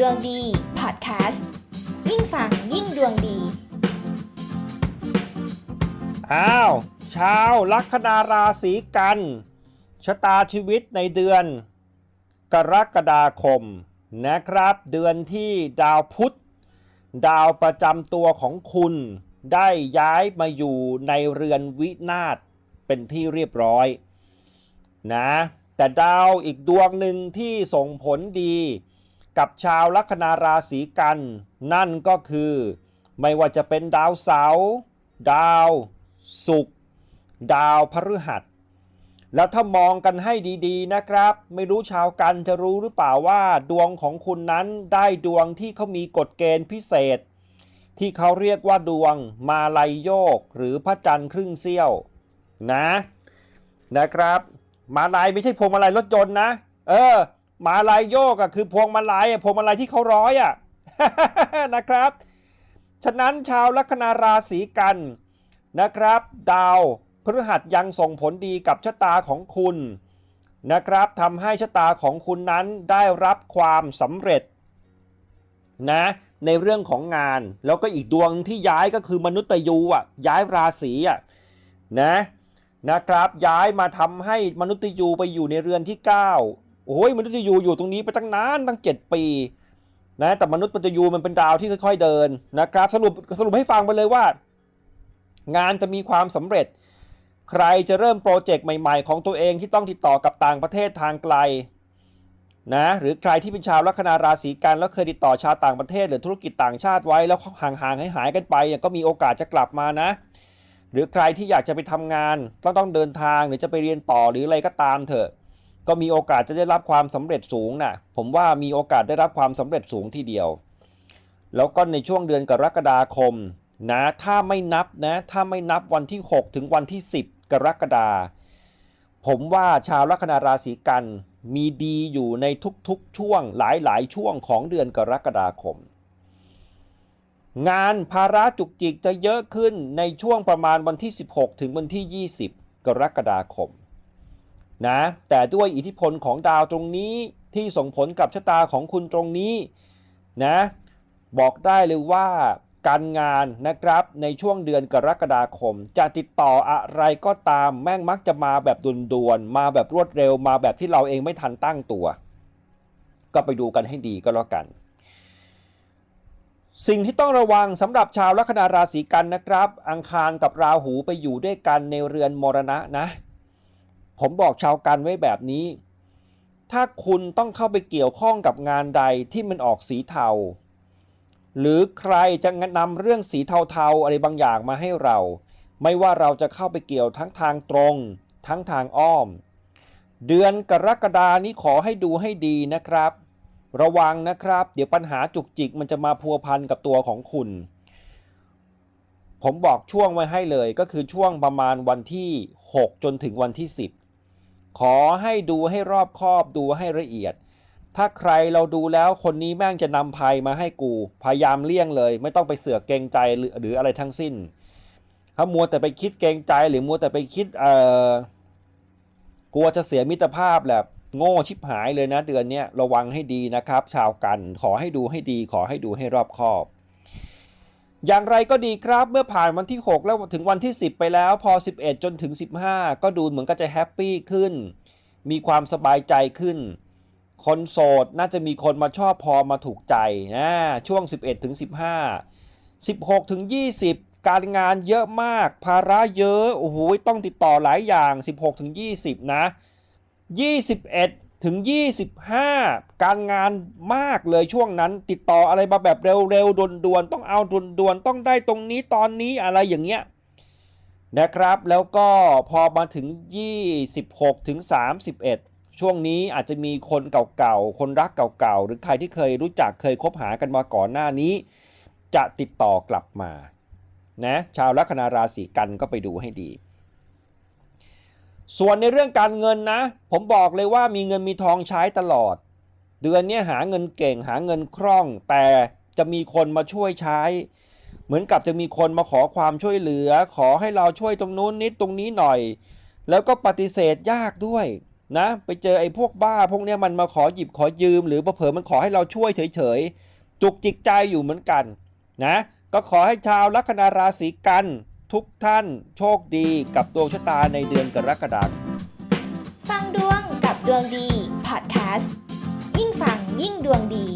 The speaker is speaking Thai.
ดวงดีพอดแคสต์ยิ่งฟังยิ่งดวงดี อ้าว ชาวลัคนาราศีกัน ชะตาชีวิตในเดือน กรกฎาคมนะครับ เดือนที่ดาวพุธ ดาวประจำตัวของคุณ ได้ย้ายมาอยู่ในเรือนวินาศเป็นที่เรียบร้อย นะ แต่ดาวอีกดวงหนึ่งที่ส่งผลดี กับชาวลัคนาราศีกัน นั่นก็คือ ไม่ว่าจะเป็นดาวเสาร์ดาวศุกร์ดาวพฤหัส แล้วถ้ามองกันให้ดีๆนะครับ ไม่รู้ชาวกันจะรู้หรือเปล่าว่าดวงของคุณนั้นได้ดวงที่เขามีกฎเกณฑ์พิเศษ ที่เขาเรียกว่าดวงมาลายโยกหรือพระจันทร์ครึ่งเสี้ยวนะนะครับ มาลายไม่ใช่พวงมาลัยรถยนต์นะ เออ มาลายโยกอะคือพวงมาลัยอะพวงมาลัยที่เขาร้อยอะนะครับ ฉะนั้นชาวลัคนาราศีกันนะครับ ดาวพฤหัสยังส่งผลดีกับชะตาของคุณนะครับทำให้ชะตาของคุณนั้นได้รับความสำเร็จนะในเรื่องของงานแล้วก็อีกดวงที่ย้ายก็คือมนุษย์ยูอะย้ายราศีอะนะนะครับย้ายมาทำให้มนุษย์ยูไปอยู่ในเรือนที่ 9 โอ้ยมนุษย์ยูอยู่ตรงนี้ไปตั้งนานตั้ง 7 ปีนะแต่มนุษย์ปัจยูมันเป็นดาวที่ค่อย ๆเดินนะครับ สรุปสรุปให้ฟังไปเลยว่า งานจะมีความสำเร็จ ใครจะเริ่มโปรเจกต์ใหม่ ๆ ของตัวเองที่ต้องติดต่อกับต่างประเทศทางไกลนะหรือใครที่เป็นชาวลัคนาราศีกันแล้วเคยติดต่อชาวต่างประเทศ หรือธุรกิจต่างชาติไว้แล้วห่างๆหายกันไปก็มีโอกาสจะกลับมานะ หรือใครที่อยากจะไปทำงานต้องต้องเดินทางหรือจะไปเรียนต่อหรืออะไรก็ตามเถอะ ก็มีโอกาสจะได้รับความสำเร็จสูงนะผมว่ามีโอกาสได้รับความสำเร็จสูงทีเดียว แล้วก็ในช่วงเดือนกรกฎาคมนะถ้าไม่นับนะถ้าไม่นับวันที่ 6 ถึงวันที่ 10 กรกฎาผมว่าชาวลัคนาราศีกันมีดีอยู่ในทุกๆช่วงหลายๆ ช่วงของเดือนกรกฎาคม งานภาระจุกจิกจะเยอะขึ้นในช่วงประมาณวันที่ 16 ถึงวันที่ 20 กรกฎาคม นะแต่ด้วยอิทธิพลของดาวตรงนี้ที่ส่งผลกับชะตาของคุณตรงนี้นะบอกได้เลยว่าการงานนะครับในช่วงเดือนกรกฎาคม จะติดต่ออะไรก็ตามแม่งมักจะมาแบบด่วนๆมาแบบรวดเร็วมาแบบที่เราเองไม่ทันตั้งตัว ก็ไปดูกันให้ดีก็แล้วกัน สิ่งที่ต้องระวังสำหรับชาวลัคนาราศีกันนะครับ อังคารกับราหูไปอยู่ด้วยกันในเรือนมรณะนะ ผมบอกชาวกันไว้แบบนี้ ถ้าคุณต้องเข้าไปเกี่ยวข้องกับงานใดที่มันออกสีเทา หรือใครจะนำเรื่องสีเทาๆอะไรบางอย่างมาให้เรา ไม่ว่าเราจะเข้าไปเกี่ยวทั้งทางตรง ทั้งทางอ้อม เดือนกรกฎานี้ขอให้ดูให้ดีนะครับ ระวังนะครับ เดี๋ยวปัญหาจุกจิกมันจะมาพัวพันกับตัวของคุณผมบอกช่วงไว้ให้เลยก็คือช่วงประมาณวันที่ 6 จนถึงวันที่ 10 ขอให้ดูให้รอบคอบดูให้ละเอียด ถ้าใครเราดูแล้วคนนี้แม่งจะนำภัยมาให้กู พยายามเลี่ยงเลย ไม่ต้องไปเสือกเกรงใจหรือหรืออะไรทั้งสิ้น ถ้ามัวแต่ไปคิดเกรงใจหรือมัวแต่ไปคิดเอ่อกลัวจะเสียมิตรภาพแหละโง่ชิบหายเลยนะเดือนนี้ระวังให้ดีนะครับ ชาวกันขอให้ดูให้ดีขอให้ดูให้รอบคอบ อย่างไรก็ดีครับเมื่อผ่านวันที่ 6 แล้วถึงวันที่ 10 ไปแล้วพอ 11 จนถึง 15 ก็ดูเหมือนก็จะแฮปปี้ขึ้น มีความสบายใจขึ้น คนโสดน่าจะมีคนมาชอบพอมาถูกใจนะช่วง 11 ถึง 15 16 ถึง 20 การงานเยอะมาก ภาระเยอะ โอ้โหต้องติดต่อหลายอย่าง 16 ถึง 20 นะ 21 ถึง 25 การงานมากเลยช่วงนั้น ติดต่ออะไรมาแบบเร็วๆด่วนๆต้องเอาด่วนๆต้องได้ตรงนี้ตอนนี้อะไรอย่างเงี้ยนะครับ แล้วก็พอมาถึง 26 ถึง 31 ช่วงนี้อาจจะมีคนเก่าๆ คนรักเก่าๆ หรือใครที่เคยรู้จักเคยคบหากันมาก่อนหน้านี้ จะติดต่อกลับมานะชาวลัคนาราศีกันก็ไปดูให้ดี ส่วนในเรื่องการเงินนะ ผมบอกเลยว่ามีเงินมีทองใช้ตลอด เดือนนี้หาเงินเก่งหาเงินคล่อง แต่จะมีคนมาช่วยใช้ เหมือนกับจะมีคนมาขอความช่วยเหลือ ขอให้เราช่วยตรงนู้นนิดตรงนี้หน่อย แล้วก็ปฏิเสธยากด้วยนะ ไปเจอไอ้พวกบ้า พวกเนี้ยมันมาขอหยิบขอยืม หรือเผลอมันขอให้เราช่วยเฉยๆจุกจิกใจอยู่เหมือนกันนะ ก็ขอให้ชาวลัคนาราศีกัน ทุกท่านโชคดีกับดวงชะตาในเดือนกรกฎาคม ฟังดวงกับดวงดีพอดแคสต์ยิ่งฟังยิ่งดวงดี